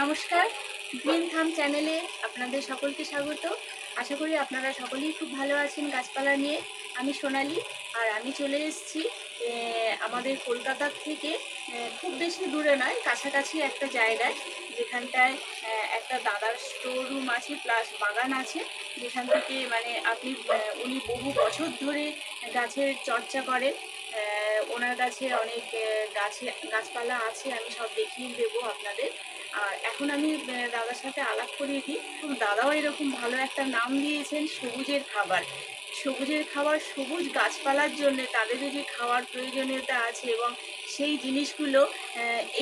নমস্কার, গ্রিন থাম চ্যানেলে আপনাদের সকলকে স্বাগত। আশা করি আপনারা সকলেই খুব ভালো আছেন গাছপালা নিয়ে। আমি সোনালি, আর আমি চলে এসেছি আমাদের কলকাতা থেকে খুব বেশি দূরে নয়, কাছাকাছি একটা জায়গায়, যেখানটায় একটা দাদার স্টোর রুম আছে প্লাস বাগান আছে, যেখান থেকে মানে আপনি উনি বহু বছর ধরে গাছের চর্চা করেন ওনার কাছে অনেক গাছে, গাছপালা আছে, আমি সব দেখিয়ে দেবো আপনাদের। আর এখন আমি দাদার সাথে আলাপ করিয়ে দিই। দাদাও এরকম ভালো একটা নাম দিয়েছেন, সবুজের খাবার। সবুজের খাবার সবুজ গাছপালার জন্য, তাদের যে খাওয়ার প্রয়োজনীয়তা আছে এবং সেই জিনিসগুলো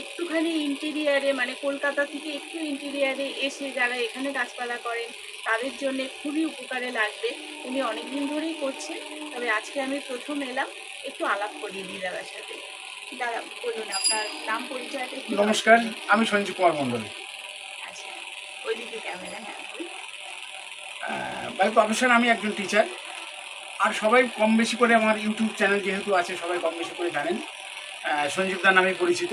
একটুখানি ইন্টেরিয়ারে মানে কলকাতা থেকে একটু ইন্টেরিয়ারে এসে যারা এখানে গাছপালা করেন, তাদের জন্য খুবই উপকারে লাগবে। উনি অনেক দিন ধরেই করছেন। তবে আজকে আমি প্রথম এলাম একটু আলাপ করিয়ে দিই দাদার সাথে। দাদা বলুন আপনার নাম পরিচয়টা নমস্কার আমি সঞ্জীব কুমার মণ্ডল। আচ্ছা ওইদিকে ক্যামেরা হ্যাঁ। বাই প্রফেশন আমি একজন টিচার আর সবাই কম বেশি করে আমার ইউটিউব চ্যানেল যেহেতু আছে সবাই কম বেশি করে জানেন। আহ, সঞ্জীব নামে পরিচিত।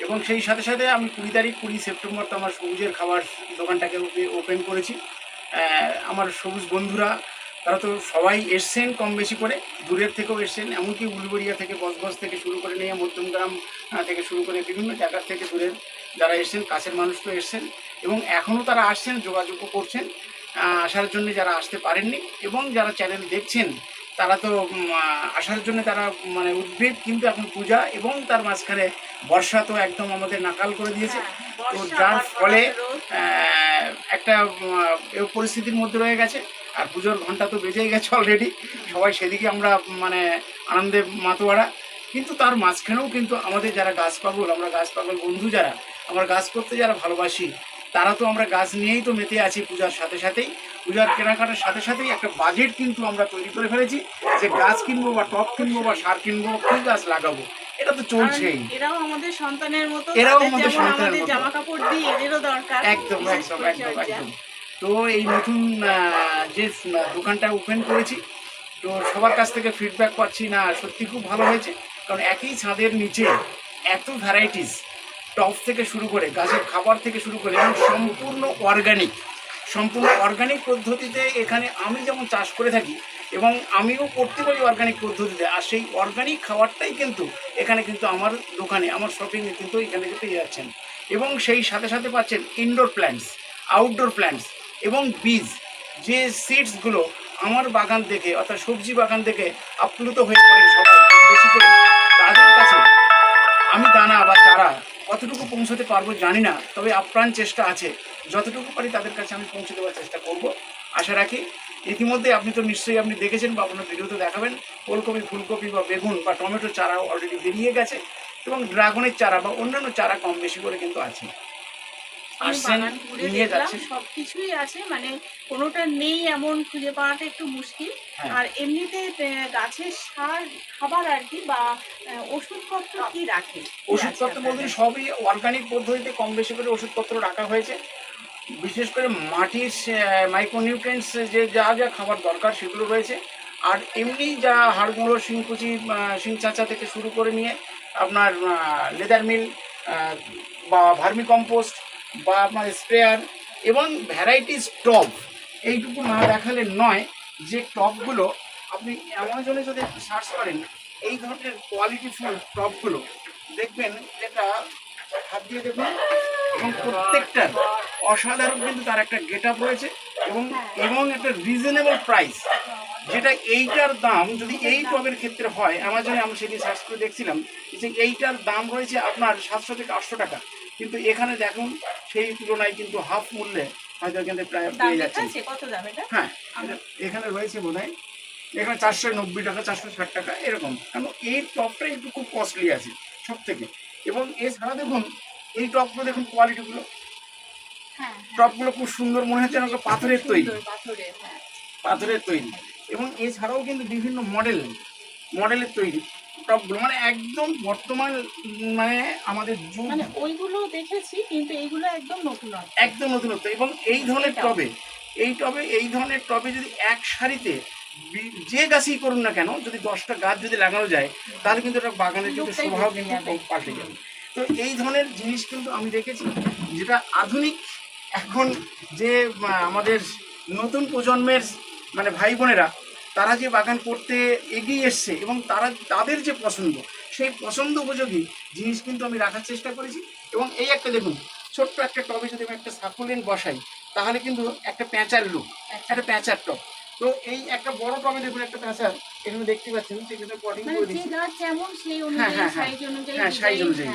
এবং সেই সাথে সাথে আমি কুড়ি তারিখ কুড়ি সেপ্টেম্বর তো আমার সবুজের খাবার দোকানটাকে ওপেন করেছি। আমার সবুজ বন্ধুরা তারা তো সবাই এসছেন কম বেশি করে, দূরের থেকেও এসছেন, এমনকি উলবরিয়া থেকে বসবস থেকে শুরু করে নিয়ে মধ্যমগ্রাম থেকে শুরু করে বিভিন্ন জায়গার থেকে দূরের যারা এসছেন, কাছের মানুষ তো এসছেন, এবং এখনও তারা আসছেন, যোগাযোগও করছেন আসার জন্য যারা আসতে পারেননি, এবং যারা চ্যানেল দেখছেন তারা তো আসার জন্য তারা মানে উদ্বেগ কিন্তু এখন পূজা এবং তার মাঝখানে বর্ষা তো একদম আমাদের নাকাল করে দিয়েছে। হ্যাঁ, তো যার ফলে একটা এ পরিস্থিতির মধ্যে রয়ে গেছে। আর পুজোর ঘণ্টা তো বেজেই গেছে অলরেডি সবাই সেদিকে আমরা মানে আনন্দে মাতোয়ারা। কিন্তু তার মাঝখানেও কিন্তু আমাদের যারা গাছ পাগল আমরা গাছ পাগল বন্ধু যারা আমরা গাছ করতে যারা ভালোবাসি তারা তো আমরা গাছ নিয়েই তো মেতে আছি পূজার সাথে সাথেই। পূজার কেনাকাটার সাথে সাথেই একটা বাজেট কিন্তু আমরা তৈরি করে ফেলেছি। যে গাছ কিনবো বা টপ কিনবো বা সার কিনবো কি গাছ লাগাবো এটা তো চলছেই। এরাও আমাদের সন্তানের মতো এরাও আমাদের সন্তানের মতো। জামা কাপড় দিই এদেরও দরকার। একদম একদম একদম একদম। তো এই নতুন যে দোকানটা ওপেন করেছি তো সবার কাছ থেকে ফিডব্যাক পাচ্ছি না সত্যি খুব ভালো হয়েছে। কারণ একই ছাদের নিচে এত ভ্যারাইটিস টপ থেকে শুরু করে গাছের খাবার থেকে শুরু করে এবং সম্পূর্ণ অর্গানিক সম্পূর্ণ অর্গানিক পদ্ধতিতে এখানে আমি যেমন চাষ করে থাকি এবং আমিও করতে পারি অর্গানিক পদ্ধতিতে, আর সেই অর্গানিক খাবারটাই কিন্তু এখানে কিন্তু আমার দোকানে, আমার শপিংয়ে কিন্তু এখানে পেয়ে যাচ্ছেন। এবং সেই সাথে সাথে পাচ্ছেন ইনডোর প্ল্যান্টস আউটডোর প্ল্যান্টস এবং বীজ যে সিডসগুলো আমার বাগান থেকে অর্থাৎ সবজি বাগান থেকে আপ্লুত হয়ে পড়ে সবাই বেশি করে, তাদের কাছে আমি দানা বা চারা কতটুকু পৌঁছতে পারব জানি না, তবে আপ্রাণ চেষ্টা আছে যতটুকু পারি তাদের কাছে আমি পৌঁছে দেওয়ার চেষ্টা করব। আশা রাখি ইতিমধ্যে আপনি তো নিশ্চয়ই আপনি দেখেছেন বা আপনার ভিডিওতে দেখাবেন ওলকপি ফুলকপি বা বেগুন বা টমেটো চারাও অলরেডি বেরিয়ে গেছে এবং ড্রাগনের চারা বা অন্যান্য চারা কম বেশি করে কিন্তু আছে। আসছেন নিয়ে যাচ্ছেন সবকিছুই আছে মানে কোনোটা নেই এমন খুঁজে পাওয়াটা একটু মুশকিল। হ্যাঁ। আর এমনিতে আহ, গাছের সার খাবার আর কি বা আহ, ওষুধপত্র কি রাখে? ওষুধপত্র বলতে সবই অর্গানিক পদ্ধতিতে কম বেশি করে ওষুধপত্র রাখা হয়েছে। বিশেষ করে মাটির মাইক্রোনিউট্রেন্টস যে যা যা খাবার দরকার সেগুলো রয়েছে। আর এমনি যা হাড়গুঁড়ো শিংকুচি শিং চাচা থেকে শুরু করে নিয়ে আপনার লেদার মিল বা ভার্মি কম্পোস্ট বা আপনার স্প্রেয়ার এবং ভ্যারাইটিস টব, এইটুকু না দেখালে নয় যে টবগুলো আপনি অ্যামাজনে যদি একটু সার্চ করেন, এই ধরনের কোয়ালিটি ফুল টবগুলো দেখবেন যেটা হাত দিয়ে দেখুন, এবং প্রত্যেকটার অসাধারণ কিন্তু তার একটা গেট আপ রয়েছে এবং এবং একটা রিজনেবল প্রাইস যেটা এইটার দাম যদি এই টবের ক্ষেত্রে হয় অ্যামাজনে আমি সেদিন সার্চ করে দেখছিলাম যে এইটার দাম রয়েছে আপনার সাতশো থেকে আটশো টাকা। কিন্তু এখানে দেখুন সেই তুলনায় কিন্তু হাফ মূল্যে হয়তো এখানে প্রায় পেয়ে যাচ্ছেন। এটা? হ্যাঁ এখানে রয়েছে বোধ হয় এখানে চারশো নব্বই টাকা চারশো ষাট টাকা এরকম। কারণ এই টপটা একটু খুব কস্টলি আছে সব থেকে এবং এছাড়া দেখুন এই টপগুলো দেখুন কোয়ালিটিগুলো টপগুলো খুব সুন্দর মনে হচ্ছে না পাথরের তৈরি। পাথরের হ্যাঁ। তৈরি। এবং এছাড়াও কিন্তু বিভিন্ন মডেল মডেলের তৈরি টপগুলো। মানে একদম বর্তমান মানে আমাদের যুগ। মানে ওইগুলো দেখেছি কিন্তু এইগুলো একদম নতুন একদম নতুনত্ব এবং এই ধরনের টবে এই টবে এই ধরনের টবে যদি এক সারিতে যে গাছই করুন না কেন যদি দশটা গাছ যদি লাগানো যায় তাহলে কিন্তু একটা বাগানের কিন্তু স্বভাব কিন্তু পাল্টে যাবে। তো এই ধরনের জিনিস কিন্তু আমি দেখেছি যেটা আধুনিক এখন যে আমাদের নতুন প্রজন্মের মানে ভাই বোনেরা তারা যে বাগান করতে এগিয়ে এসছে এবং তারা তাদের যে পছন্দ সেই পছন্দ উপযোগী জিনিস কিন্তু আমি রাখার চেষ্টা করেছি। এবং এই একটা দেখুন ছোট্ট একটা টবে যদি আমি একটা সাকুলেন বসাই তাহলে কিন্তু একটা প্যাঁচার লুক একটা প্যাঁচার টব। তো এই একটা বড় টবে দেখুন একটা প্যাঁচার এখানে দেখতে পাচ্ছেন সেখানে পটিং করে দিচ্ছি। হ্যাঁ, হ্যাঁ, হ্যাঁ। সাইজ অনুযায়ী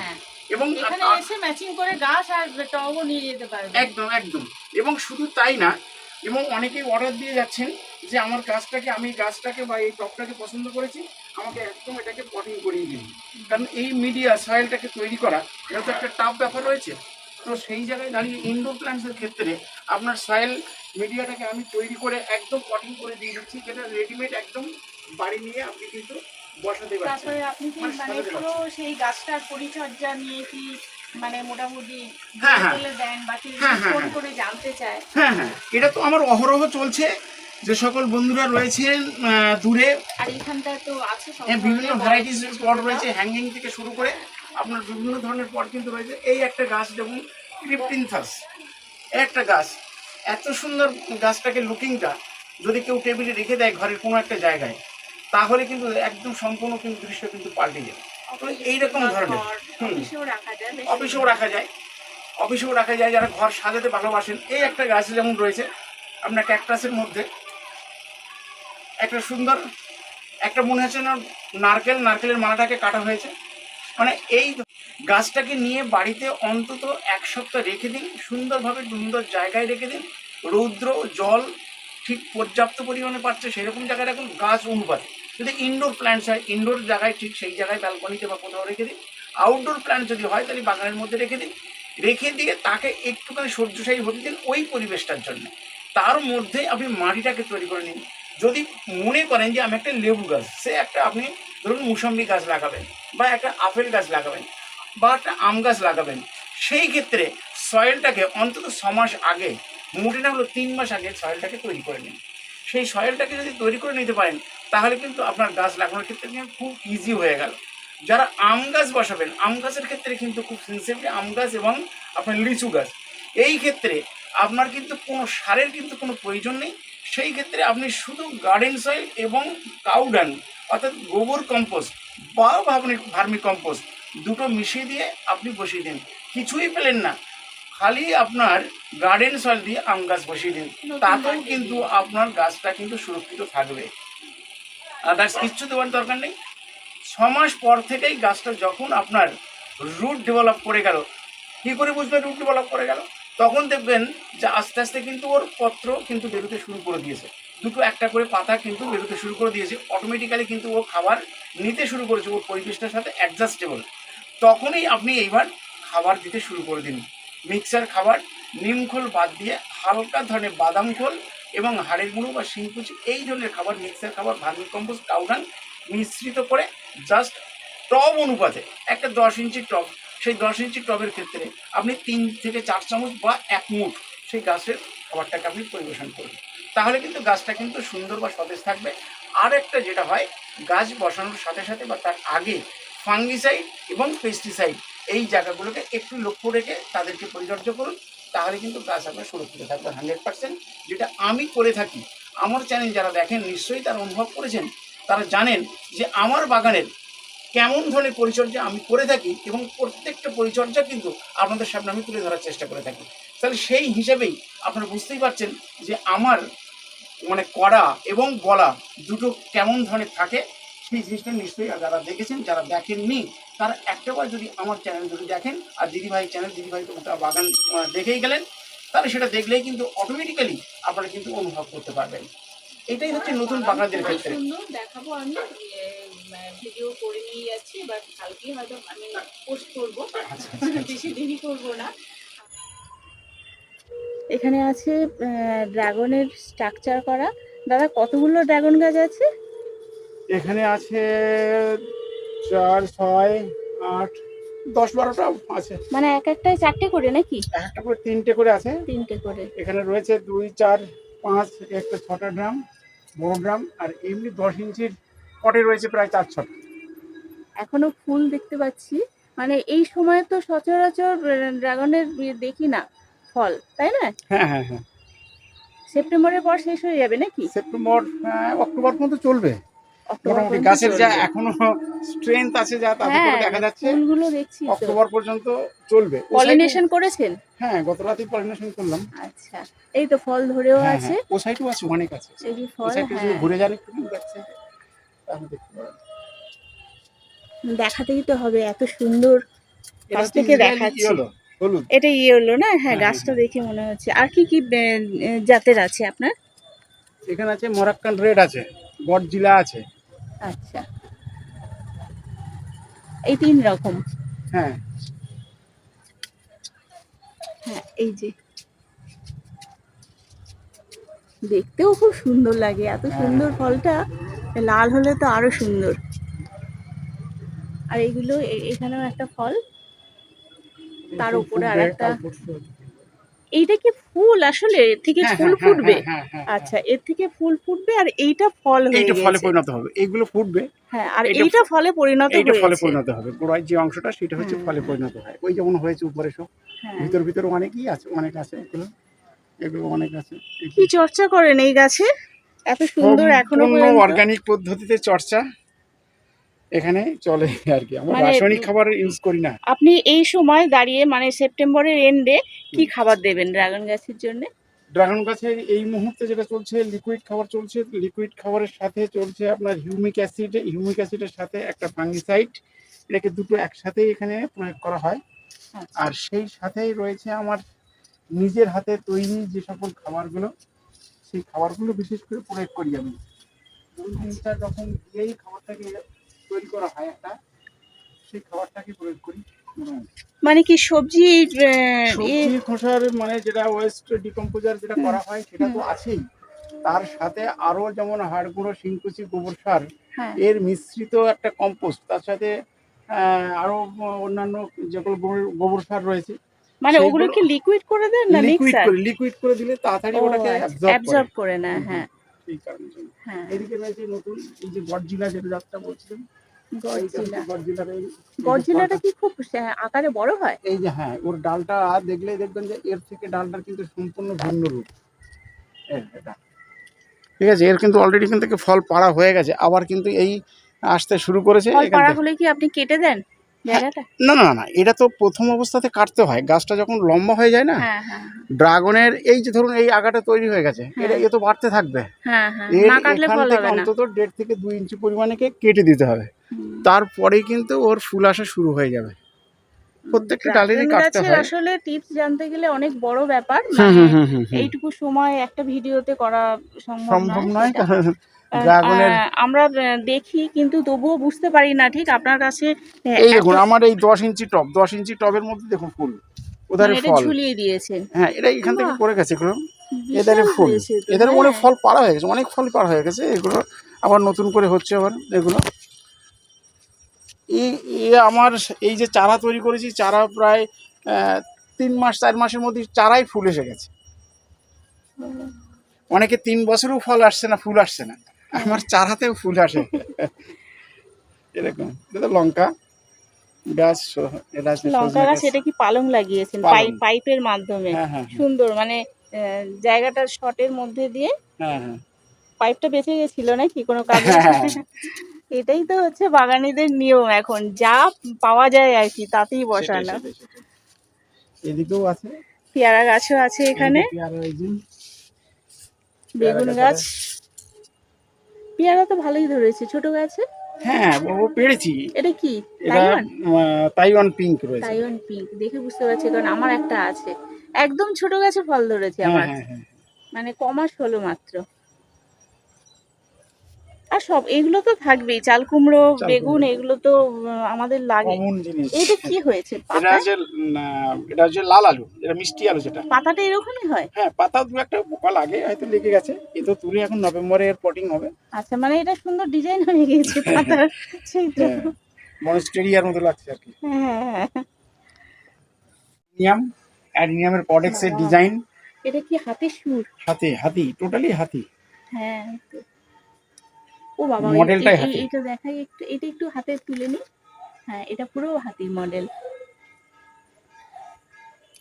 এবং এখানে এসে ম্যাচিং করে গাছ আর টবও নিয়ে যেতে পারবে। একদম একদম। এবং শুধু তাই না এবং অনেকেই অর্ডার দিয়ে যাচ্ছেন যে আমার গাছটাকে আমি গাছটাকে বা এই টপটাকে পছন্দ করেছি আমাকে একদম এটাকে পটিং করিয়ে দিন। কারণ এই মিডিয়া সয়েলটাকে তৈরি করা এটা তো একটা টাফ ব্যাপার রয়েছে। তো সেই জায়গায় দাঁড়িয়ে ইনডোর প্ল্যান্টসের ক্ষেত্রে আপনার সয়েল মিডিয়াটাকে আমি তৈরি করে একদম পটিং করে দিয়ে দিচ্ছি যেটা রেডিমেড একদম বাড়ি নিয়ে আপনি কিন্তু তারপরে আপনি কি মানে মানে পুরো সেই গাছটার পরিচর্যা নিয়ে কি মানে মোটামুটি হ্যাঁ, হ্যাঁ। দেন বা হ্যাঁ, যদি ফোন। করে জানতে চায়? হ্যাঁ হ্যাঁ। এটা তো আমার অহরহ চলছে। যে সকল বন্ধুরা রয়েছেন দূরে আর এখানটায় তো আছে বিভিন্ন ভ্যারাইটিস ছোট রয়েছে হ্যাঙ্গিং থেকে শুরু করে আপনার বিভিন্ন ধরনের পট কিন্তু রয়েছে। এই একটা গাছ দেখুন ক্রিপ্টিনথাস একটা গাছ এত সুন্দর গাছটাকে লুকিংটা যদি কেউ টেবিলে রেখে দেয় ঘরের কোনো একটা জায়গায় তাহলে কিন্তু একদম সম্পূর্ণ কিন্তু দৃশ্য কিন্তু পাল্টে যাবে। এইরকম ধরনের। অফিসেও রাখা যায় অফিসেও রাখা যায়। অফিসেও রাখা যায় যারা ঘর সাজাতে ভালোবাসেন। এই একটা গাছ যেমন রয়েছে আপনার ক্যাকটাসের মধ্যে একটা সুন্দর একটা মনে হচ্ছে না নারকেল নারকেলের মালাটাকে কাটা হয়েছে। মানে এই গাছটাকে নিয়ে বাড়িতে অন্তত এক সপ্তাহ রেখে দিন সুন্দরভাবে সুন্দর জায়গায় রেখে দিন। রৌদ্র জল ঠিক পর্যাপ্ত পরিমাণে পাচ্ছে সেরকম জায়গায় রাখুন গাছ অনুপাতে। যদি ইনডোর প্ল্যান্টস হয় ইনডোর জায়গায় ঠিক সেই জায়গায় ব্যালকনিতে বা কোথাও রেখে দিন আউটডোর প্ল্যান্ট যদি হয়, তাহলে বাগানের মধ্যে রেখে দিন রেখে দিয়ে তাকে একটুখানি সহ্যশায়ী হতে দিন ওই পরিবেশটার জন্য। তার মধ্যে আপনি মাটিটাকে তৈরি করে নিন। যদি মনে করেন যে আমি একটা লেবু গাছ, সে একটা আপনি ধরুন মুসম্বি গাছ লাগাবেন বা একটা আপেল গাছ লাগাবেন বা একটা আম গাছ লাগাবেন, সেই ক্ষেত্রে সয়েলটাকে অন্তত ছ মাস আগে, মোটে না হলো তিন মাস আগে সয়েলটাকে তৈরি করে নিন। সেই সয়েলটাকে যদি তৈরি করে নিতে পারেন তাহলে কিন্তু আপনার গাছ লাগানোর ক্ষেত্রে কিন্তু খুব ইজি হয়ে গেল। যারা আম গাছ বসাবেন আম গাছের ক্ষেত্রে কিন্তু খুব সেন্সিটিভ আম গাছ এবং আপনার লিচু গাছ এই ক্ষেত্রে আপনার কিন্তু কোনো সারের কিন্তু কোনো প্রয়োজন নেই। সেই ক্ষেত্রে আপনি শুধু গার্ডেন সয়েল এবং কাউডান অর্থাৎ গোবর কম্পোস্ট বা ভাবনি ভার্মি কম্পোস্ট দুটো মিশিয়ে দিয়ে আপনি বসিয়ে দিন। কিছুই পেলেন না। খালি আপনার গার্ডেন সয়েল দিয়ে আম গাছ বসিয়ে দিন। তাতেও কিন্তু আপনার গাছটা কিন্তু সুরক্ষিত থাকবে। আদার্স কিচ্ছু দেওয়ার দরকার নেই। ছ মাস পর থেকেই গাছটা যখন আপনার রুট ডেভেলপ করে গেল, কী করে বুঝবেন রুট ডেভেলপ করে গেল? তখন দেখবেন যে আস্তে আস্তে কিন্তু ওর পত্র কিন্তু বেরোতে শুরু করে দিয়েছে। দুটো একটা করে পাতা কিন্তু বেরোতে শুরু করে দিয়েছে। অটোমেটিক্যালি কিন্তু ও খাবার নিতে শুরু করেছে, ওর পরিবেশটার সাথে অ্যাডজাস্টেবল তখনই আপনি এইবার খাবার দিতে শুরু করে দিন। মিক্সার খাবার নিমখোল বাদ দিয়ে হালকা ধরনের বাদাম খোল এবং হাড়ের গুঁড়ো বা শিংকুচি এই ধরনের খাবার, মিক্সার খাবার, ভার্মি কম্পোস্ট, কাউডান মিশ্রিত করে জাস্ট টব অনুপাতে, একটা দশ ইঞ্চি টব, সেই দশ ইঞ্চি টবের ক্ষেত্রে আপনি তিন থেকে চার চামচ বা এক মুঠ সেই গাছের খাবারটাকে আপনি পরিবেশন করবেন তাহলে কিন্তু গাছটা কিন্তু সুন্দর বা সতেজ থাকবে। আর একটা যেটা হয়, গাছ বসানোর সাথে সাথে বা তার আগে ফাঙ্গিসাইড এবং পেস্টিসাইড এই জায়গাগুলোকে একটু লক্ষ্য রেখে তাদেরকে পরিচর্যা করুন। তাহলে কিন্তু গাছ আপনার সুরক্ষিত থাকবে হান্ড্রেড পার্সেন্ট যেটা আমি করে থাকি, আমার চ্যানেল যারা দেখেন নিশ্চয়ই তারা অনুভব করেছেন, তারা জানেন যে আমার বাগানের কেমন ধরনের পরিচর্যা আমি করে থাকি এবং প্রত্যেকটা পরিচর্যা কিন্তু আপনাদের সামনে আমি তুলে ধরার চেষ্টা করে থাকি। তাহলে সেই হিসেবেই আপনারা বুঝতেই পারছেন যে আমার মানে করা এবং বলা দুটো কেমন ধরনের থাকে, সেই জিনিসটা নিশ্চয়ই যারা দেখেছেন, যারা দেখেননি তারা একটাবার যদি আমার চ্যানেল যদি দেখেন আর দিদিভাই চ্যানেল দিদিভাই তো ওটা বাগান দেখেই গেলেন তাহলে সেটা দেখলেই কিন্তু অটোমেটিক্যালি আপনারা কিন্তু অনুভব করতে পারবেন। এটাই হচ্ছে নতুন বাগানদের ক্ষেত্রে। দেখাবো আমি ভিডিও করে নিয়ে যাচ্ছি বাট কালকে হয়তো আমি পোস্ট করব। বেশি দেরি করব না। এখানে আছে ড্রাগনের স্ট্রাকচার করা। দাদা কতগুলো ড্রাগন গাছ আছে? এখানে আছে চার ছয় আট। দশ বারোটা আছে। মানে এক একটাই চারটে করে নাকি? একটা করে তিনটে করে আছে। তিনটে করে। এখানে রয়েছে দুই চার পাঁচ একটা ছটা ড্রাম বড় ড্রাম আর এমনি দশ ইঞ্চির পটে রয়েছে প্রায় চার ছটা। এখনও ফুল দেখতে পাচ্ছি। মানে এই সময় তো সচরাচর ড্রাগনের দেখি না ফল তাই না? হ্যাঁ হ্যাঁ হ্যাঁ। সেপ্টেম্বরের পর শেষ হয়ে যাবে নাকি? সেপ্টেম্বর হ্যাঁ, অক্টোবর পর্যন্ত চলবে। মোটামুটি গাছের যা এখনও স্ট্রেংথ আছে যা তাতে হ্যাঁ করে দেখা যাচ্ছে ফুলগুলো দেখছি অক্টোবর পর্যন্ত চলবে। পলিনেশন করেছেন? হ্যাঁ গত রাতেই পলিনেশন করলাম। আচ্ছা এই তো ফল ধরেও হ্যাঁ আছে। হ্যাঁ ও সাইডেও আছে অনেক আছে। এই যে ফল হ্যাঁ। ঘুরে যান একটু তাহলে দেখতে পাবেন। দেখাতেই তো হবে এত সুন্দর কাছ থেকে দেখাচ্ছি। এটা ইয়ে হলো না? হ্যাঁ গাছটা দেখে মনে হচ্ছে। আর কি কি জাতের আছে আপনার? এখানে আছে মরাক্কান রেড আছে গডজিলা আছে। আচ্ছা। এই তিন রকম। হ্যাঁ। হ্যাঁ এই যে। দেখতেও খুব সুন্দর লাগে এত হ্যাঁ। সুন্দর ফলটা লাল হলে তো আরও সুন্দর। আর এগুলো এ- এখানেও একটা ফল। তার উপরে আর পরশু। এইটা কি ফুল আসলে? এর থেকে হ্যাঁ, ফুল হ্যাঁ, ফুটবে? হ্যাঁ, হ্যাঁ, আচ্ছা এর থেকে ফুল ফুটবে আর এইটা ফল হয়ে এইটা ফলে পরিণত হবে। এইগুলো ফুটবে। হ্যাঁ আর এইটা- ফলে পরিণত এইটা ফলে পরিণত হবে। গোড়ায় যে অংশটা সেটা হচ্ছে ফলে পরিণত হয়। ওই যেমন হয়েছে উপরে সব। ভিতর ভিতর অনেকই আছে অনেক আছে এগুলো। এগুলো অনেক আছে। কি চর্চা করেন এই গাছে? এত সুন্দর এখনও অর্গানিক পদ্ধতিতে চর্চা। এখানে চলে আর কি। আমরা মানে- রাসায়নিক খাবার ইউজ করি না। আপনি এই সময় দাঁড়িয়ে মানে সেপ্টেম্বরের এন্ডে কি খাবার দেবেন ড্রাগন গাছের জন্য? ড্রাগন গাছের এই মুহূর্তে যেটা চলছে লিকুইড খাবার চলছে লিকুইড খাবারের সাথে চলছে আপনার হিউমিক অ্যাসিড হিউমিক অ্যাসিডের সাথে একটা ফাঙ্গিসাইড এটাকে দুটো একসাথে এখানে প্রয়োগ করা হয়। আর সেই সাথেই রয়েছে আমার নিজের হাতে তৈরি যে সকল খাবারগুলো সেই খাবারগুলো বিশেষ করে প্রয়োগ করি আমি। দুই তিন চার রকম দিয়েই খাবারটাকে তৈরি করা হয় একটা সেই খাবারটাকে প্রয়োগ করি মানে কি সবজি খোসার মানে যেটা ওয়েস্ট ডিকম্পোজার যেটা করা হয় সেটা তো আছেই। তার সাথে আরও যেমন হাড় গুঁড়ো শিংকুচি গোবর সার হ্যাঁ। এর মিশ্রিত একটা কম্পোস্ট তার সাথে আরও অন্যান্য যেগুলো গোবর- সার রয়েছে মানে ওগুলো কি লিকুইড করে দেন না লিকুইড মিক্সার করে লিকুইড করে দিলে তাড়াতাড়ি ওটাকে অ্যাবজর্ব অ্যাবজর্ব করে। না হ্যাঁ। কারণের জন্য। হ্যাঁ। এদিকে রয়েছে নতুন এই যে গডজিলা যেটা যাত্রা বলছিলাম গডজিলা গডজিলার এই- এই গডজিলাটা কি খুব আকারে বড় হয়? এই যে হ্যাঁ ওর ডালটা দেখলেই দেখবেন যে এর থেকে ডালটার কিন্তু সম্পূর্ণ ভিন্ন রূপ। ঠিক আছে এর কিন্তু অলরেডি কিন্তু ফল পাড়া হয়ে গেছে। আবার কিন্তু এই আসতে শুরু করেছে ফল পাড়া হলে কি আপনি কেটে দেন? না না না এটা তো প্রথম অবস্থাতে কাটতে হয়। গাছটা যখন লম্বা হয়ে যায় না হ্যাঁ হ্যাঁ ড্রাগনের এই যে ধরুন এই আগাটা তৈরি হয়ে গেছে এটা এ তো বাড়তে থাকবে। হ্যাঁ হ্যাঁ অন্তত দেড় থেকে দুই ইঞ্চি পরিমাণে কেটে দিতে হবে। তারপরেই কিন্তু ওর ফুল আসা শুরু হয়ে যাবে। প্রত্যেকটা ডালেরই কাটতে হয়। আসলে টিপস জানতে গেলে অনেক বড় ব্যাপার। মানে। এইটুকু সময় একটা ভিডিওতে করা সম্ভব নয় কারণ আমরা দেখি কিন্তু তবুও বুঝতে পারি না ঠিক? আপনার কাছে এই দেখুন আমার এই দশ ইঞ্চি টব দশ ইঞ্চি টবের মধ্যে দেখুন ফুল। ওধারে মানে ফল? ঝুলিয়ে দিয়েছেন হ্যাঁ এটা এখান থেকে। পড়ে গেছে এগুলো। এধারে ফুল। এধারে হ্যাঁ। অনেক ফল পাড়া হয়ে গেছে অনেক ফল পাড়া হয়ে গেছে এগুলো আবার নতুন করে হচ্ছে আবার এগুলো। এই আমার এই যে চারা তৈরি করেছি চারা প্রায় তিন মাস চার মাসের মধ্যে চারাই ফুল এসে গেছে। অনেকে তিন বছরেও ফল আসছে না ফুল আসছে না। আমার চার চারাতেও ফুল আসে। এরকম। এটা লঙ্কা গাছ লঙ্কা গাছ এটা কি পালং লাগিয়েছেন? পাইপ পাইপের মাধ্যমে। হ্যাঁ হ্যাঁ সুন্দর মানে আহ, জায়গাটা শর্টের মধ্যে দিয়ে হ্যাঁ হ্যাঁ। পাইপটা বেঁচে গেছিল নাকি কোনো কাজে? হ্যাঁ। এটাই তো হচ্ছে বাগানিদের নিয়ম এখন। যা পাওয়া যায় আর কি তাতেই বসানো। এদিকেও আছে। পেয়ারা গাছও আছে এখানে। বেগুন গাছ পেয়ারা তো ভালোই ধরেছে ছোট গাছে? হ্যাঁ ও পেরেছি। এটা কি এটা তাইওয়ান পিঙ্ক রয়েছে। তাইওয়ান পিঙ্ক দেখে বুঝতে পারছি কারণ আমার একটা আছে। একদম ছোট গাছে ফল ধরেছে হ্যাঁ আমার হ্যাঁ হ্যাঁ। মানে কমাস হলো মাত্র। আর সব এগুলো তো থাকবেই। চাল কুমড়ো বেগুন এগুলো তো আমাদের লাগে। এটা কি হয়েছে? এটা পাতা? হচ্ছে এটা হচ্ছে লাল আলু এটা মিষ্টি আলু যেটা। পাতাটা এরকমই হয়? হ্যাঁ পাতা দু একটা পোকা লাগে হয়তো লেগে গেছে। এ তো তুলে এখন নভেম্বরে এর পটিং হবে। আচ্ছা মানে এটা সুন্দর ডিজাইন হয়ে গেছে পাতার সেই তো হ্যাঁ মনস্টেরিয়ার মতো লাগছে আর কি। হ্যাঁ হ্যাঁ, হ্যাঁ। নিয়াম অ্যাডিনিয়ামের পডেক্সের ডিজাইন এটা কি হাতের সুর? হাতে হাতি টোটালি হাতি। হ্যাঁ। ও বাবা মডেলটাই হাতে। দেখাই একটু এটা একটু হাতে তুলে নি। হ্যাঁ এটা পুরো হাতির মডেল।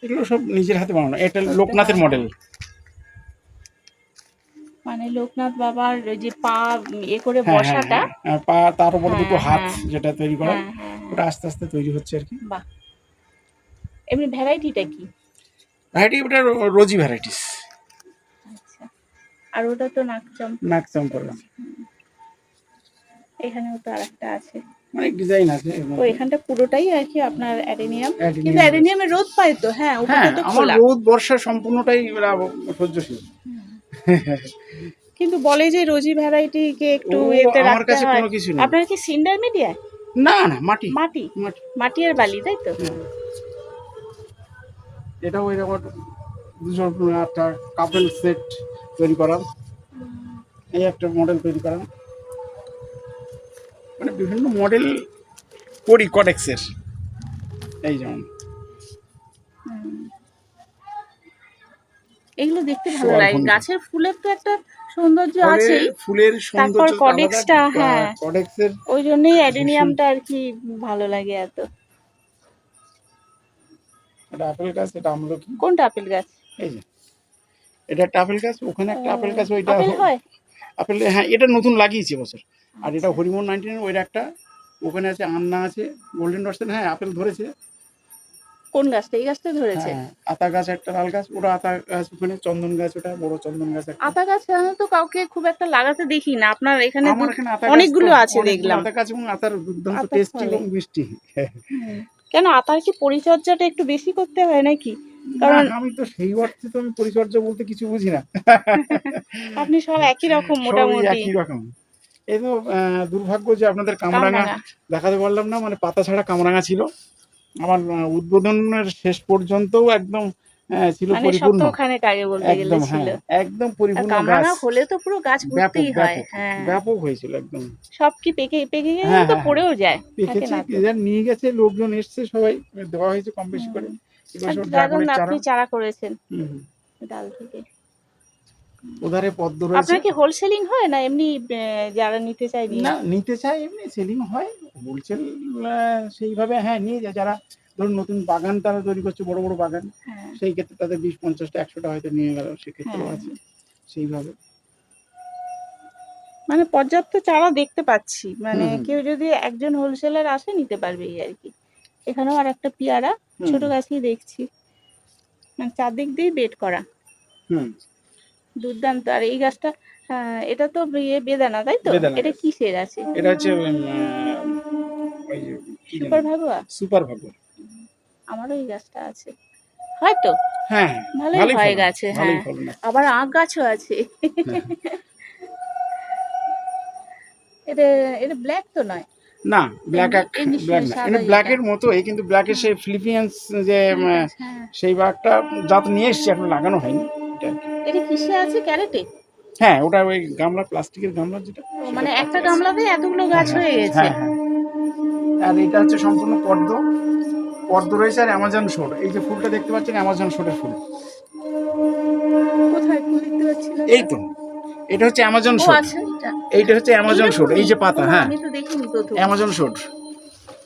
এগুলো সব নিজের হাতে বানানো। এটা লোকনাথের মডেল। মানে লোকনাথ বাবার যে পা এ করে হ্যাঁ, বসাটা। পা তার উপর দুটো হ্যাঁ, হাত হ্যাঁ। যেটা তৈরি করা। হ্যাঁ হ্যাঁ হ্যাঁ। ওটা আস্তে আস্তে তৈরি হচ্ছে আর কি। বাহ। এমনি ভ্যারাইটিটা কি? ভ্যারাইটি ওটা রোজি ভ্যারাইটিস আচ্ছা। আর ওটা তো নাকচম নাক চাম্পার এখানেও তো আর একটা আছে। অনেক ডিজাইন আছে ও এখানটা পুরোটাই আর কি আপনার অ্যাডেনিয়াম। কিন্তু অ্যাডেনিয়ামে রোদ পায় তো হ্যাঁ হ্যাঁ ওটা তো খোলা। রোদ বর্ষা সম্পূর্ণটাই সহ্যশীল। কিন্তু বলে যে রোজি ভ্যারাইটিকে একটু ও, এতে আমার রাখতে কাছে হয়। কোনো কিছু নেই। আপনার কি সিন্ডার মিডিয়া? না না মাটি। মাটি। মাটি। আর বালি তাই তো? হ্যাঁ। এটাও এরকম দুশো একটা কাপেল সেট তৈরি করা এই একটা মডেল তৈরি করা মানে বিভিন্ন মডেল করি কডেক্সের এই যেমন। এগুলো দেখতে ভালো লাগে। গাছের ফুলের তো একটা সৌন্দর্য আছেই। ফুলের সৌন্দর্য কডেক্সটা, হ্যাঁ। কডেক্সের ওই জন্যই অ্যাডেনিয়ামটা আর কি ভালো লাগে এত। এটা আপেল গাছ এটা আমলকি কোনটা আপেল গাছ? এই যে। এটা একটা আপেল গাছ ওখানে একটা আপেল গাছ ওইটা আপেল হয়? আপেল হ্যাঁ এটা নতুন লাগিয়েছে বছর। আর এটা হরিমোহন নাইনটিন ওইটা একটা ওখানে আছে আন্না আছে গোল্ডেন ডটসেন হ্যাঁ আপেল ধরেছে। কোন গাছটা? এই গাছটা ধরেছে? হ্যাঁ আতা গাছ একটা লাল গাছ ওটা আতা গাছ ওখানে চন্দন গাছ ওটা বড় চন্দন গাছ আতা গাছ সাধারণত কাউকে খুব একটা লাগাতে দেখি না। আপনার এখানে অনেকগুলো আছে দেখলাম। আতা গাছ এবং আতার দুর্দান্ত টেস্টি এবং মিষ্টি। কেন আতার কি পরিচর্যাটা একটু বেশি করতে হয় নাকি? কারণ- আমি তো সেই অর্থে তো আমি পরিচর্যা বলতে কিছু বুঝি না। আপনি সব একই রকম মোটামুটি। একই রকম। এই তো দুর্ভাগ্য যে আপনাদের কামরাঙা। দেখাতে পারলাম না মানে পাতা ছাড়া কামরাঙা ছিল। আমার উদ্বোধনের শেষ পর্যন্তও একদম ছিল মানে পরিপূর্ণ। একদম হ্যাঁ একদম পরিপূর্ণ গাছ। হলে তো পুরো গাছ ব্যাপক হয় ব্যাপক হ্যাঁ ব্যাপক হয়েছিল একদম। সব কি পেকে পেকে গেলে হ্যাঁ, তো হ্যাঁ, পড়েও যায় পেকেছে নিয়ে গেছে লোকজন এসছে সবাই দেওয়া হয়েছে কম বেশি করে। আপনি চারা। করেছেন। ডাল থেকে। ওধারে পদ্ম রয়েছে। আপনার কি হোলসেলিং হয় না এমনি যারা নিতে চায় না নিতে চাই এমনি সেলিং হয়। হোলসেল সেইভাবে হ্যাঁ নিয়ে যায়। যারা ধরুন নতুন বাগান তারা তৈরি করছে বড় বড় বাগান হ্যাঁ। সেই ক্ষেত্রে তাদের বিশ পঞ্চাশটা একশোটা হয়তো নিয়ে গেল সেক্ষেত্রেও হ্যাঁ। আছে। সেইভাবে। মানে পর্যাপ্ত চারা দেখতে পাচ্ছি। মানে কেউ যদি একজন হোলসেলার আসে নিতে পারবে এই আর কি। এখানেও আর একটা পেয়ারা। ছোট গাছই দেখছি। মানে চারদিক দিয়ে বেড করা। হুম। দুর্দান্ত। আর এই গাছটা এটা তো ইয়ে বেদানা তাই তো? এটা। কিসের আছে? এটা হচ্ছে? সুপার ভাগুয়া? সুপার ভাগ্য। আমারও এই গাছটা আছে। হয়তো হ্যাঁ হ্যাঁ, ভালোই হয় গাছে হ্যাঁ। আবার আখ গাছও আছে। এটা এটা ব্ল্যাক তো নয়? না ব্ল্যাক এক ব্ল্যাক না। এটা। ব্ল্যাকের মতোই কিন্তু ব্ল্যাকের সেই ফিলিপিয়ান্স যে হ্যাঁ। সেই বাঘটা জাত নিয়ে এসছে এখন লাগানো হয়নি। এটা। এটা কিসে আছে ক্যারেটে? হ্যাঁ ওটা ওই গামলা প্লাস্টিকের গামলা যেটা। মানে একটা গামলাতে এতগুলো গাছ হয়ে গেছে। হ্যাঁ হ্যাঁ। আর এটা হচ্ছে সম্পূর্ণ পদ্ম। পদ্ম রয়েছে আর অ্যামাজন শোর এই যে ফুলটা দেখতে পাচ্ছেন অ্যামাজন শোরের ফুল। কোথায় ফুল দেখতে পাচ্ছি এই তো। এটা হচ্ছে অ্যামাজন আচ্ছা এইটা হচ্ছে অ্যামাজন শোর এই যে পাতা হ্যাঁ। আমি তো দেখিনি প্রথম। অ্যামাজন শোর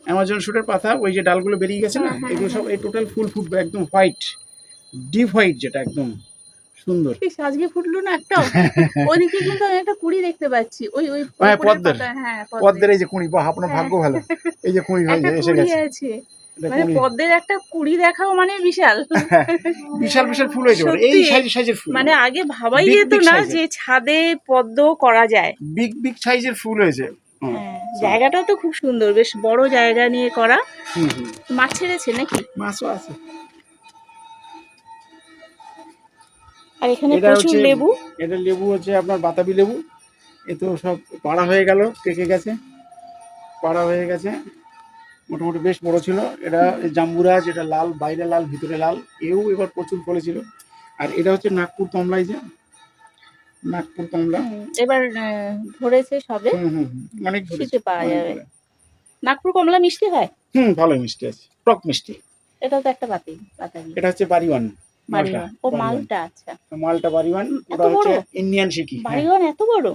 অ্যামাজন শোরের পাতা ওই যে ডালগুলো বেরিয়ে গেছে না হ্যাঁ, হ্যাঁ, এগুলো সব এই টোটাল ফুল ফুটবে একদম হোয়াইট ডিপ হোয়াইট যেটা একদম। সুন্দর। ফুটলো না একটাও ওদিকে কিন্তু আমি একটা কুড়ি দেখতে পাচ্ছি। ওই ওই হ্যাঁ, পদ্মের। হ্যাঁ পদ্মের। এই যে কুড়ি বাহ আপনার হ্যাঁ। ভাগ্য ভালো। এই যে কুড়ি একটা এসে গেছে। মানে পদ্মের একটা কুড়ি দেখাও মানে বিশাল। বিশাল বিশাল ফুল হয়েছে এই সাইজ সাইজের ফুল। মানে আগে ভাবাই যেত না যে ছাদে পদ্ম করা যায়। বিগ বিগ সাইজের ফুল হয়েছে। হ্যাঁ, জায়গাটাও তো খুব সুন্দর। বেশ বড় জায়গা নিয়ে করা। মাছ ছেড়েছে নাকি? মাছও আছে। আর এখানে প্রচুর লেবু। এটা লেবু হচ্ছে আপনার বাতাবি লেবু। এ তো সব পাড়া হয়ে গেল পেকে গেছে। পাড়া হয়ে গেছে। মোটামুটি বেশ বড় ছিল। এটা জাম্বুরা যেটা লাল বাইরে লাল ভিতরে লাল এও এবার প্রচুর ফলেছিল। আর এটা হচ্ছে নাগপুর কমলা এই যে। নাগপুর কমলা এবার ধরেছে সবে। অনেক ধরেছে, পাওয়া যাবে। নাগপুর কমলা মিষ্টি হয়? হুম ভালোই মিষ্টি আছে। টক মিষ্টি। এটা তো একটা বাতাবি। এটা হচ্ছে বাড়িওয়ান। মালটা ও মালটা আচ্ছা। মালটা বাড়িওয়ান ওটা হচ্ছে ইন্ডিয়ান শিকি হ্যাঁ। বাড়িওয়ান এত বড়?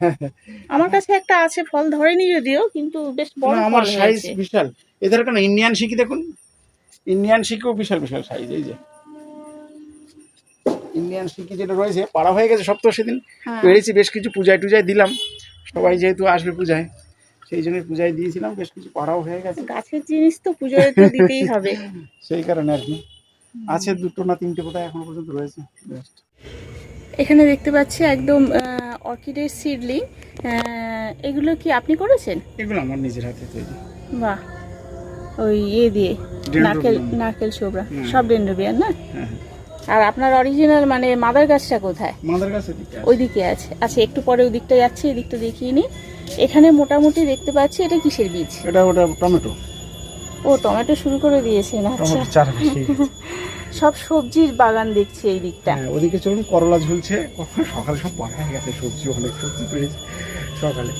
আমার কাছে একটা আছে ফল ধরেনি যদিও কিন্তু বেশ বড় আমার সাইজ বিশাল। এদের কেন ইন্ডিয়ান দেখুন? ইন্ডিয়ান বিশাল বিশাল সাইজ এই যে। ইন্ডিয়ান যেটা রয়েছে পাড়া হয়ে গেছে সব তো সেদিন হ্যাঁ। পেরেছি বেশ কিছু পূজায় টুজায় দিলাম। সবাই যেহেতু আসবে পূজায় সেই জন্য পূজায় দিয়েছিলাম বেশ কিছু পাড়াও হয়ে গেছে। গাছের জিনিস তো পুজোয় তো দিতেই হবে। সেই কারণে আর কি। আছে দুটো না তিনটে কোথায় এখনও পর্যন্ত রয়েছে? এখানে দেখতে পাচ্ছি একদম অর্কিডের সিডলিং। এগুলো কি আপনি করেছেন? এগুলো আমার নিজের হাতে তৈরি। বাহ। ওই ইয়ে দিয়ে নারকেল নারকেল ছোবড়া। সব ডেন্ড্রোবিয়ান না? হ্যাঁ হ্যাঁ। আর আপনার অরিজিনাল মানে মাদার গাছটা কোথায়? মাদার গাছ। ওইদিকে আছে। আচ্ছা একটু পরে ওই দিকটা যাচ্ছে এদিকটা দেখিয়ে নি এখানে মোটামুটি দেখতে পাচ্ছি এটা কিসের বীজ? এটা ওটা টমেটো। ও টমেটো শুরু করে দিয়েছেন আচ্ছা। সব সবজির বাগান দেখছি এই দিকটা। হ্যাঁ ওদিকে চলুন করলা ঝুলছে। কখন সকালে সব পাড়া হয়ে গেছে সবজি অনেক সবজি পেয়েছে সকালে।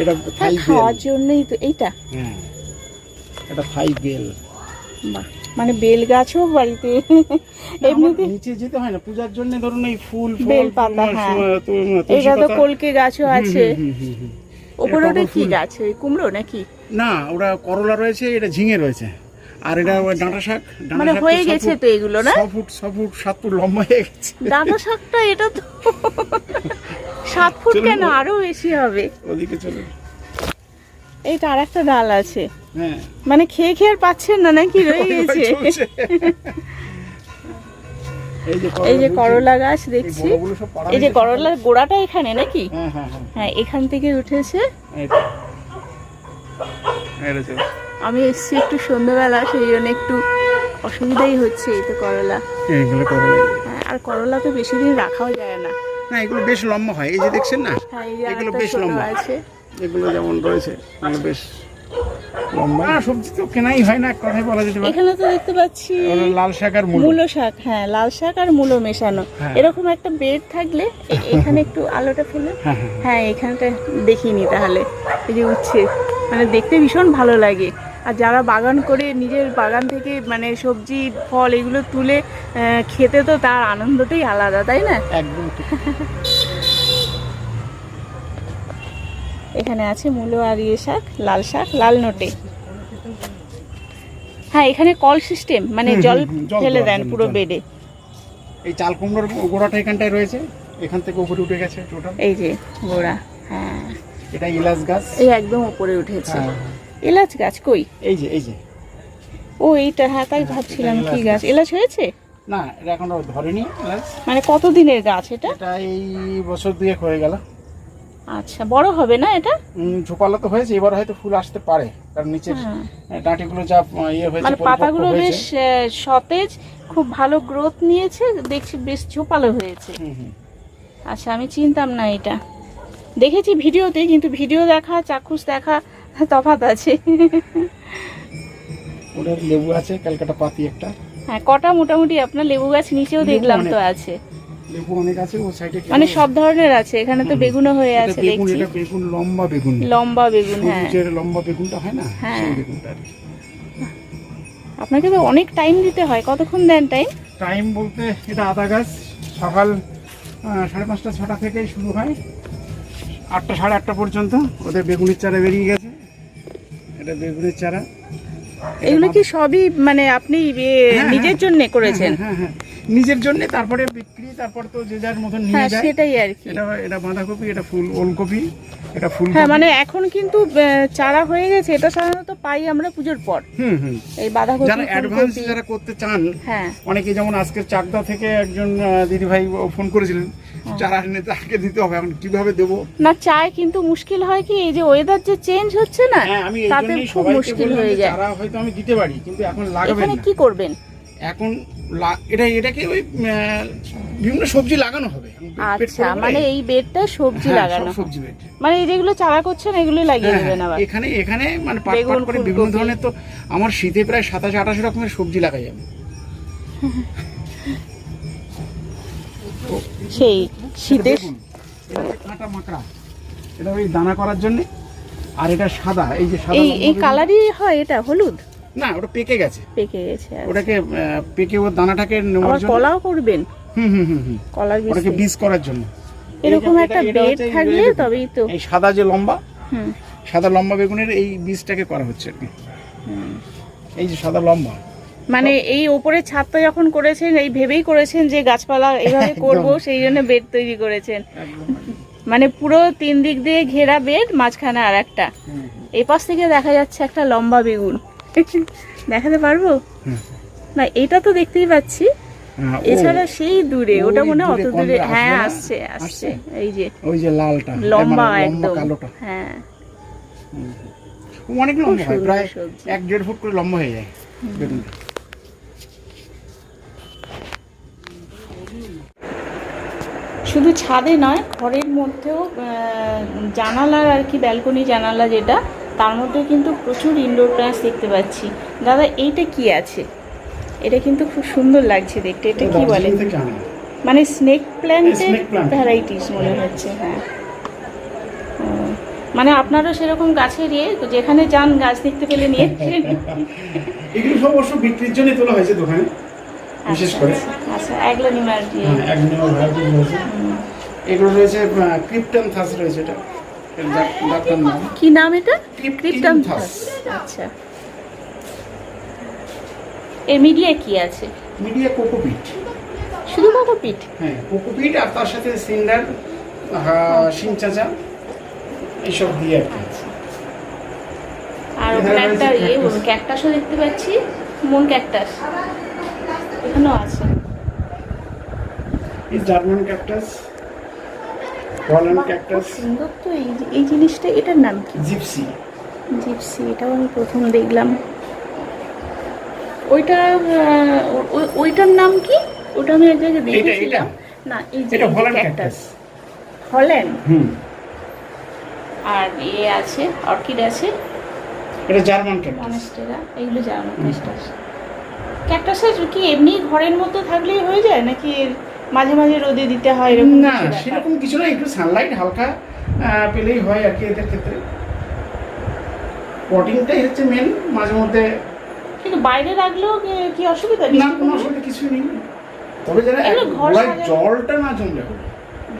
এটা থাই খাওয়ার জন্যই তো এইটা। হ্যাঁ এটা থাই বেল বাহ মানে বেল গাছও বাড়িতে। এমনিতে নিচে যেতে হয় না পূজার জন্য ধরুন এই ফুল ফল বেল পাতা, হ্যাঁ। এটা তো কলকে গাছও আছে। ওপরে ওটা কি। গাছ? ওই কুমড়ো নাকি? না ওটা করলা রয়েছে এটা ঝিঙে রয়েছে। আর এটা ডাঁটা শাক মানে হয়ে গেছে তো এগুলো না? ছ ফুট ছ ফুট সাত ফুট লম্বা হয়ে গেছে। ডাটা শাকটা এটা তো সাত ফুট কেন? আরও বেশি হবে। ওদিকে চলুন। এইটা আর একটা ডাল আছে। হ্যাঁ। মানে খেয়ে খেয়ে আর পাচ্ছেন না নাকি? রয়ে গেছে। এই যে। করলা গাছ দেখছি। এই যে করলার গোড়াটা এখানে নাকি? হ্যাঁ হ্যাঁ হ্যাঁ। হ্যাঁ এখান থেকে উঠেছে। আমি এসছি একটু সন্ধ্যেবেলা সেই জন্য একটু অসুবিধাই হচ্ছে এই তো করলা। এইগুলো করলা। আর করলা তো বেশি দিন রাখাও যায় না। না এগুলো বেশ লম্বা হয় এই যে দেখছেন না? এগুলো বেশ লম্বা। আছে। এগুলো যেমন রয়েছে এগুলো বেশ না সবজি তো কেনাই হয় না কথাই বলা যেতে পারে। এখানে তো দেখতে পাচ্ছি লাল শাক আর মূলো। মূলো শাক হ্যাঁ লাল শাক আর মূলো মেশানো। হ্যাঁ। এরকম একটা বেড থাকলে এখানে একটু আলোটা ফেলে। হ্যাঁ হ্যাঁ। হ্যাঁ এখানটা দেখিনি তাহলে এই যে উচ্ছে মানে দেখতে ভীষণ ভালো লাগে। আর যারা বাগান করে নিজের বাগান থেকে মানে সবজি ফল এগুলো তুলে আহ, খেতে তো তার আনন্দটাই আলাদা তাই না? একদম ঠিক এখানে আছে মূলো আর ইয়ে শাক লাল শাক লাল নোটে। হ্যাঁ এখানে কল সিস্টেম মানে জল ফেলে দেন পুরো বেডে। এই চাল কুমড়োর গোড়াটা এখানটায় রয়েছে এখান থেকে উপরে উঠে গেছে টোটাল এই যে গোড়া হ্যাঁ। এটা ইলাচ গাছ। এই একদম উপরে উঠেছে। হ্যাঁ এলাচ গাছ কই? এই যে এই যে। ও এইটা হ্যাঁ তাই ভাবছিলাম এটা কি গাছ। এলাচ হয়েছে? না এটা এখনও ধরেনি ইলাচ মানে কত দিনের গাছ এটা? এটা এই বছর দুয়েক হয়ে গেল। আচ্ছা বড় হবে না এটা? ঝোপালো তো হয়েছে এবার হয়তো ফুল আসতে পারে কারণ নিচের হ্যাঁ। ডাঁটিগুলো যা ইয়ে হয়েছে মানে পাতাগুলো বেশ সতেজ খুব ভালো গ্রোথ নিয়েছে দেখছি বেশ ঝোপালো হয়েছে। আচ্ছা আমি চিনতাম না এটা। দেখেছি ভিডিওতে কিন্তু ভিডিও দেখা চাক্ষুষ দেখা তফাৎ আছে। ওটার লেবু আছে ক্যালকাটা পাতি একটা। হ্যাঁ কটা মোটামুটি আপনার লেবু গাছ নিচেও দেখলাম তো আছে। লেবু অনেক আছে ও সাইডে মানে সব ধরনের আছে এখানে তো। বেগুনও হয়ে আছে বেগুন দেখছি। এটা বেগুন লম্বা বেগুন। লম্বা বেগুন হ্যাঁ। লম্বা বেগুনটা হয় না? হ্যাঁ। সেই বেগুনটা আপনাকে তো অনেক টাইম দিতে হয় কতক্ষণ দেন টাইম টাইম বলতে এটা আদা গাছ সকাল সাড়ে পাঁচটা ছটা থেকেই শুরু হয়। আটটা সাড়ে আটটা পর্যন্ত ওদের বেগুনের চারা বেরিয়ে গেছে। এটা বেগুনের চারা। এগুলো কি সবই মানে আপনি হ্যাঁ, নিজের হ্যাঁ। জন্য করেছেন? হ্যাঁ হ্যাঁ। নিজের জন্য তারপরে বিক্রি তারপর তো যে যার মতন নিয়ে হ্যাঁ যায়। সেটাই আর কি। এটা এটা বাঁধাকপি এটা ফুল ওলকপি এটা ফুল হ্যাঁ মানে এখন কিন্তু চারা হয়ে গেছে এটা সাধারণত পাই আমরা পুজোর পর। হুম হুম। এই বাঁধাকপি যারা অ্যাডভান্স যারা করতে চান হ্যাঁ। অনেকে যেমন আজকের চাকদা থেকে একজন দিদি ভাই ফোন করেছিলেন চারা এনে তাকে দিতে হবে এখন কীভাবে দেবো? না চায় কিন্তু মুশকিল হয় কি এই যে ওয়েদার যে চেঞ্জ হচ্ছে না হ্যাঁ আমি এই জন্যই সবাইকে মুশকিল বললাম হয়ে যায়। চারা হয়তো আমি দিতে পারি কিন্তু এখন এখানে না। কি করবেন? এখন লা- এটা এটাকে ওই আহ, বিভিন্ন সবজি লাগানো হবে। এখন আচ্ছা করে মানে এই বেডটা সবজি হ্যাঁ, লাগানো। সবজি বেড। মানে এই যেগুলো চারা করছেন এগুলো লাগিয়ে হ্যাঁ, দেবেন আবার। হ্যাঁ, এখানে এখানে মানে পাট বেগুন, পাট করে বিভিন্ন ফুলকপি। ধরনের তো আমার শীতে প্রায় সাতাশ আঠাশ রকমের সবজি লাগাই আমি। সেই শীতের দেখুন, এটা হচ্ছে কাঁটা মাকড়া। এটা ওই দানা করার জন্য। আর এটা সাদা এই যে সাদা এই এই কালারই হয় এটা হলুদ? না ওটা পেকে গেছে। পেকে গেছে ওটাকে পেকে ওর দানাটাকে নেওয়ার জন্য কলাও করবেন? হুম হুম হুম হুম। কলার বীজ ওটাকে বীজ করার জন্য। এরকম একটা বেড থাকলে তবেই তো এই সাদা যে লম্বা হুম। সাদা লম্বা বেগুনের এই বীজটাকে করা হচ্ছে আর কি। এই যে সাদা লম্বা। মানে এই ওপরে ছাদটা যখন করেছেন এই ভেবেই করেছেন যে গাছপালা এভাবে করব সেই জন্য বেড তৈরি করেছেন। একদম। মানে পুরো তিন দিক দিয়ে ঘেরা বেড মাঝখানে আর একটা হুম, এই পাশ থেকে দেখা যাচ্ছে একটা লম্বা বেগুন। দেখাতে পারব? না এটা তো দেখতেই পাচ্ছি। হ্যাঁ, এছাড়া সেই দূরে ওটা মনে হয় অত দূরে। হ্যাঁ আসছে আসছে? এই যে ওই যে লালটা লম্বা একদম। কালোটা। হ্যাঁ। ও অনেক লম্বা হয় প্রায়। এক দেড় ফুট করে লম্বা হয়ে যায় বেগুনটা। শুধু ছাদে নয় ঘরের মধ্যেও জানালার আর কি ব্যালকনি জানালা যেটা তার মধ্যে কিন্তু প্রচুর ইনডোর প্ল্যান্টস দেখতে পাচ্ছি। দাদা এইটা কি আছে? এটা কিন্তু খুব সুন্দর লাগছে দেখতে এটা কি বলে। মানে স্নেক প্ল্যান্টের ভ্যারাইটিস মনে হচ্ছে হ্যাঁ। মানে আপনারও সেরকম গাছের ইয়ে যেখানে যান গাছ দেখতে পেলে নিয়ে। এগুলো সব অবশ্য বিক্রির জন্য তোলা হয়েছে দোকানে। বিশেষ করে? আচ্ছা এগুলো রয়েছে? ক্রিপ্টন থাস রয়েছে এটা। কি নাম এটা? Cryptanthus। ক্রিপ্টান্থাস আচ্ছা। এর মিডিয়া কি আছে? Media cocopeat. শুধু কোকোপিট? হ্যাঁ কোকোপিট আর তার সাথে সিন্ডার শিং চাচা এইসব দিয়ে আর কি আর এখানে ওখানে একটা ইয়ে ক্যাকটাসও দেখতে পাচ্ছি মন ক্যাকটাস এখানেও আছে। এই জার্মান ক্যাকটাস হল্যান্ড ক্যাকটাস সুন্দর তো এই এই জিনিসটা এটার নাম কি? জিপসি জিপসি এটাও আমি প্রথম দেখলাম। ওইটা ওইটার নাম কি? ওটা আমি এক জায়গায় দেখেছিলাম। না এই যে ক্যাকটাস হল্যান্ড হুম। আর ইয়ে আছে অর্কিড আছে। এটা জার্মান ক্যাকটাস মনেস্টেরা এগুলো জার্মান ক্যাকটাস ক্যাকটাসের কি এমনি ঘরের মধ্যে থাকলেই হয়ে যায়? নাকি মাঝে মাঝে রোদে দিতে হয় এরকম না সেরকম কিছু না একটু সানলাইট হালকা পেলেই হয় আর কি এদের ক্ষেত্রে। পটিংটাই হচ্ছে মেন মাঝে মধ্যে। কিন্তু বাইরে রাখলেও কি- অসুবিধা? না কোনো অসুবিধা কিছুই নেই। তবে যারা গোড়ায় জলটা না জমলে হবে।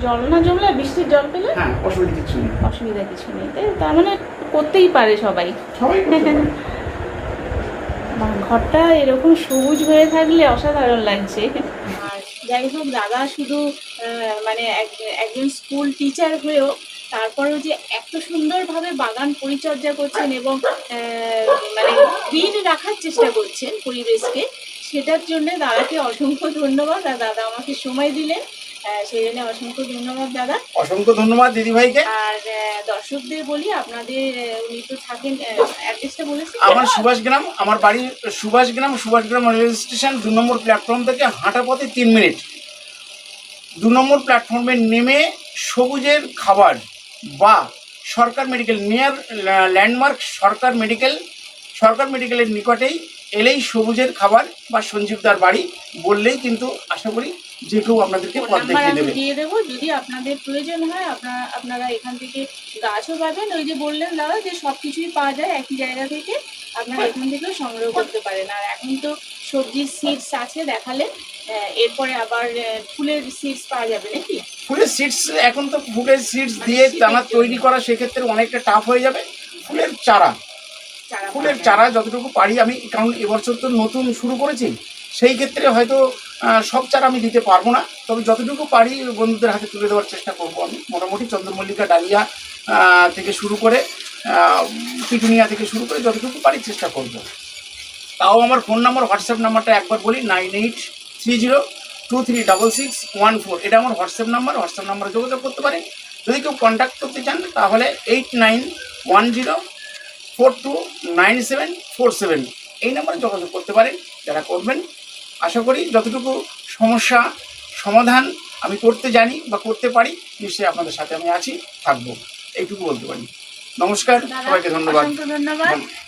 জল না জমলে বৃষ্টির জল পেলে? হ্যাঁ অসুবিধা কিছু নেই। অসুবিধা কিছু নেই। তাই তার মানে করতেই পারে সবাই। সবাই ঘরটা এরকম সবুজ হয়ে থাকলে অসাধারণ লাগছে। আর যাই হোক দাদা শুধু মানে এক- একজন স্কুল টিচার হয়েও তারপরেও যে এত সুন্দরভাবে বাগান পরিচর্যা করছেন এবং মানে গ্রিন রাখার চেষ্টা করছেন পরিবেশকে সেটার জন্য দাদাকে অসংখ্য ধন্যবাদ। আর দাদা আমাকে সময় দিলেন। সেই জন্য অসংখ্য ধন্যবাদ দাদা। অসংখ্য ধন্যবাদ দিদিভাইকে। আর দর্শকদের বলি আপনাদের উনি তো থাকেন অ্যাড্রেসটা বলেছেন আমার সুভাষগ্রাম আমার বাড়ি সুভাষগ্রাম সুভাষগ্রাম রেল স্টেশন দু নম্বর প্ল্যাটফর্ম থেকে হাঁটা পথে তিন মিনিট। দু নম্বর প্ল্যাটফর্মে নেমে সবুজের খাবার বা Sarkar medical near landmark Sarkar medical Sarkar মেডিকেলের নিকটেই এলেই সবুজের খাবার বা সঞ্জীবদার বাড়ি বললেই কিন্তু আশা করি যে কেউ আপনাদেরকে পথ দেখিয়ে দেবে। দিয়ে দেবো। যদি আপনাদের প্রয়োজন হয় আপনারা আপনারা এখান থেকে গাছও পাবেন। ওই যে বললেন দাদা যে সব কিছুই পাওয়া যায় একই জায়গা থেকে। আপনারা এখান থেকেও সংগ্রহ করতে পারেন। আর এখন তো সবজির সিডস আছে দেখালে এরপরে আবার ফুলের সিডস পাওয়া যাবে নাকি? ফুলের সিডস এখন তো ফুলের সিডস দিয়ে দানা তৈরি করা সেক্ষেত্রে অনেকটা টাফ হয়ে যাবে। ফুলের চারা। ফুলের চারা যতটুকু পারি আমি কারণ এবছর তো নতুন শুরু করেছি সেই ক্ষেত্রে হয়তো সব চারা আমি দিতে পারব না। তবে যতটুকু পারি বন্ধুদের হাতে তুলে দেওয়ার চেষ্টা করব আমি। মোটামুটি চন্দ্রমল্লিকা, ডালিয়া থেকে শুরু করে পিটুনিয়া থেকে শুরু করে যতটুকু পারি চেষ্টা করব। তাও আমার ফোন নাম্বার, হোয়াটসঅ্যাপ নাম্বারটা একবার বলি, nine eight three zero two three double six one four. এটা আমার হোয়াটসঅ্যাপ নাম্বার, হোয়াটসঅ্যাপ নাম্বারে যোগাযোগ করতে পারেন। যদি কেউ কন্ট্যাক্ট করতে চান, তাহলে eight nine one zero four two nine seven four seven এই নাম্বারে যোগাযোগ করতে পারেন। যারা করবেন আশা করি যতটুকু সমস্যা সমাধান আমি করতে জানি বা করতে পারি নিশ্চয়ই আপনাদের সাথে আমি আছি থাকব। এইটুকু বলতে পারি। নমস্কার সবাইকে ধন্যবাদ। ধন্যবাদ। ধন্য-